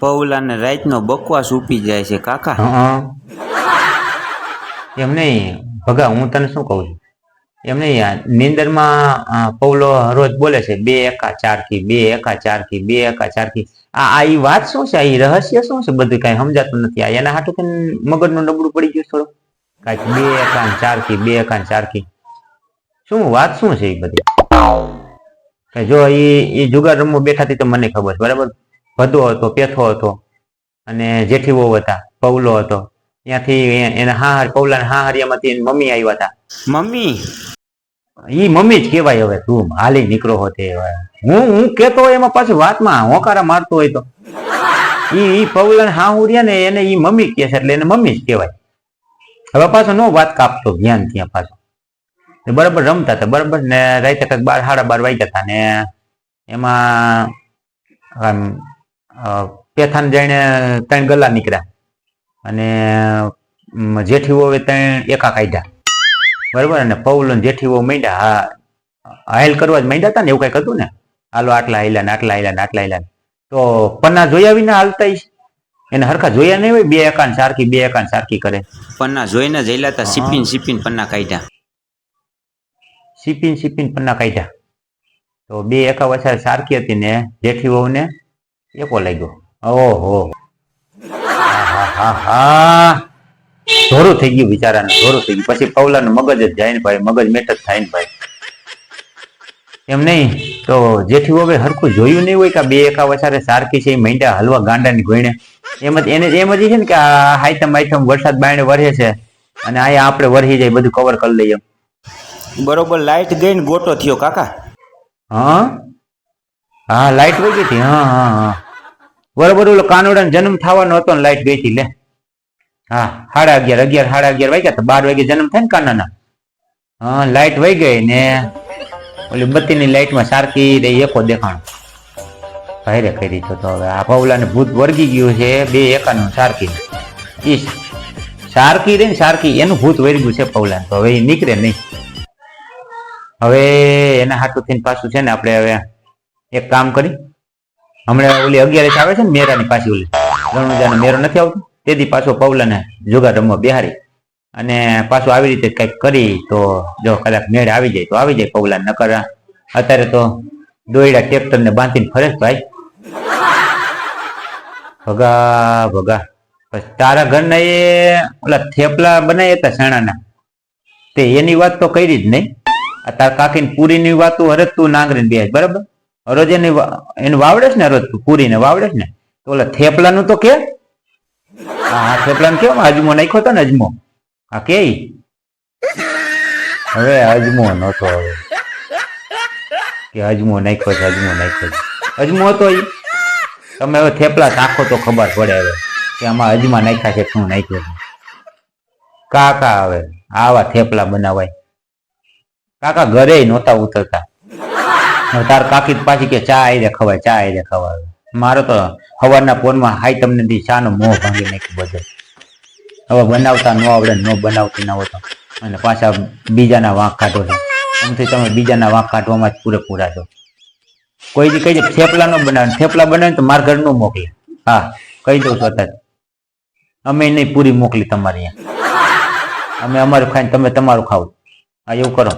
પૌલાને રાતનો બકવાસ ઉપી જાય છે કાકા. એમ નહીં. ભગા હું તને શું કહું છું? એમ નહીં નિંદરમાં પૌલો રોજ બોલે છે બે એકા ચાર કી બે એકા ચાર કી બે એકા ચાર કી. આ આ વાત શું છે? આ રહસ્ય શું છે? બધું કઈ સમજાતું નથી. આ એના હાટું કે મગજનું નબળું પડી ગયું થોડું? કાંઈક બે એકા ચાર કી બે એકા ને ચાર કી. શું વાત શું છે એ બધી? જો એ જુગાર રમવા બેઠા હતી તો મને ખબર છે, બરાબર? ભદો હતો પેથો હતો અને જેઠીવો હતા પૌલો હતો. ત્યાંથી એને એના હાહર પૌલા હા હરિયામાંથી એની મમ્મી આવ્યા હતા. મમ્મી? ઈ મમ્મી જ કહેવાય હવે તું હાલી નીકળો હો તે હું હું કેતો હોય એમાં પાછું વાતમાં હોકારા મારતો હોય તો. ઈ ઈ હા હુરિયા ને એને ઈ મમ્મી કહે છે એટલે એને મમ્મી જ કહેવાય. હવે પાછો નો વાત કાપતો ધ્યાન ત્યાં પાછો. બરાબર રમતા હતા બરાબર ને રાતે કંઈક બાર સાડા બાર વાગ્યા હતા ને એમાં પેથાને જઈને ત્રણ ગલ્લા નીકળ્યા. અને જેઠીઓ હવે ત્રણ એકા કાઢ્યા. બરાબર? અને પૌલ અને જેઠીઓ માંડ્યા. હા હાયલ કરવા જ માંડ્યા હતા ને એવું કંઈક હતું ને? હાલો આટલા હાલ્યા ને આટલા હાલ્યા ને આટલા હાલ્યા. તો પન્ના જોયા વિના હાલતા એને હરખા જોયા નહીં હોય? બે એકાન સારખી બે એકાન સારખી કરે. પન્ના જોઈને જઈલા હતા સીપીન સીપીન પન્ના કાઢ્યા. સીપીન સીપીન પન્ના કાઢ્યા. તો બે એકા વછા સારખી હતી ને જેઠી વહુને એકો લાગ્યો ઓહો. હા ધોરું થઈ ગયું બિચારાને ધોરું થઈ ગયું. પછી પવલાનું મગજ જ જાય ને ભાઈ મગજ મેટ જ થાય ને ભાઈ. એમ નહીં? તો જેઠી હવે હરખું જોયું નહીં હોય કે બે એકા વચારે સારખી છે મૈંડા હલવા ગાંડાની ગોઈને એમ જ એને એમ જ છે ને કે આ હાઈતમ હાઈતમ વરસાદ બાયણે વરસે છે અને અહીંયા આપણે વરસી જાય બધું કવર કરી લઈએ બરોબર લાઈટ ગઈ ને ગોટો થયો કાકા. હા? હા લાઈટ વહી ગઈ હતી. હા હા હા. બરોબર ઓલો કાનોડાનો જન્મ થવાનો હતો ને લાઈટ હતી, લે. હા, સાડા અગિયાર અગિયાર, સાડા અગિયાર વાગ્યા તો બાર વાગે જન્મ થાય ને કાનાના. હા, લાઈટ વહી ગઈ ને ઓલી બત્તીની લાઈટમાં સારકી રહી એકો દેખાણો. ભાઈરે કરી તો હવે આ પવલાને ભૂત વર્ગી ગયું છે બે એકાનું સારકી. ઈ સારકી રહી ને સારકી, એનું ભૂત વર્ગ્યું છે પવલાને તો હવે એ નીકળે નહીં. હવે એના હાથું થઈને પાછું છે ને આપણે હવે એક કામ કરી. હમણાં ઓલી અગિયાર આવે છે ને, મેરાની પાછી ઓલી. રણુજાનો મેરો નથી આવતો. તેથી પાછો પવલાને જુગાર રમવા બેહારી અને પાછું આવી રીતે કંઈક કરી તો જો કદાચ મેળ આવી જાય તો આવી જાય પૌલા નકર અત્યારે તો દોયડા ટ્રેક્ટર ને બાંધીને ફરે ભાઈ. ભગા ભગા. તારા ઘરના એ ઓલા થેપલા બનાવ્યા હતા શેણાના. તે એની વાત તો કરી જ નહીં. તાર કાકીને પૂરીની વાત તું હરજ તું નાંગરીને બે બરાબર? હરોજ એની એને વાવડે છે ને હરોજ પૂરીને વાવડે ને? તો ઓલા થેપલાનું તો કે? હા થેપલાનું કેમ? અજમો નાખ્યો હતો ને અજમો. હા, કે હવે અજમો નતો હવે. કે અજમો નાખ્યો છે, અજમો નાખ્યો છે. અજમો હતો ઈ. તમે હવે થેપલા નાખો તો ખબર પડે હવે કે આમાં અજમા નાખ્યા છે શું નાખ્યો છે. કાકા હવે આવા થેપલા બનાવાય. કાકા ઘરે નહોતા ઉતરતા. તાર કાકી પાછી કે ચા આઈ ખવાય, ચા આઈ ખવાય. મારો તો સવારના પોરમાં હાઈ તમને ચા નો મોહ ભાંગી નાખી બધે. હવે બનાવતા ન આવડે ન બનાવતી ના હોતો અને પાછા બીજાના વાંક કાઢો છો. એમથી તમે બીજાના વાંક કાઢવામાં જ પૂરેપૂરા છો. કોઈ દી કહી દે થેપલા નો બનાવે. થેપલા બનાવે તો મારા ઘરનું મોકલે. હા, કહી દઉં છું અત્યારે અમે નહીં પૂરી મોકલી તમારી અમે અમારું ખાઈને તમે તમારું ખાવ. હા, એવું કરો.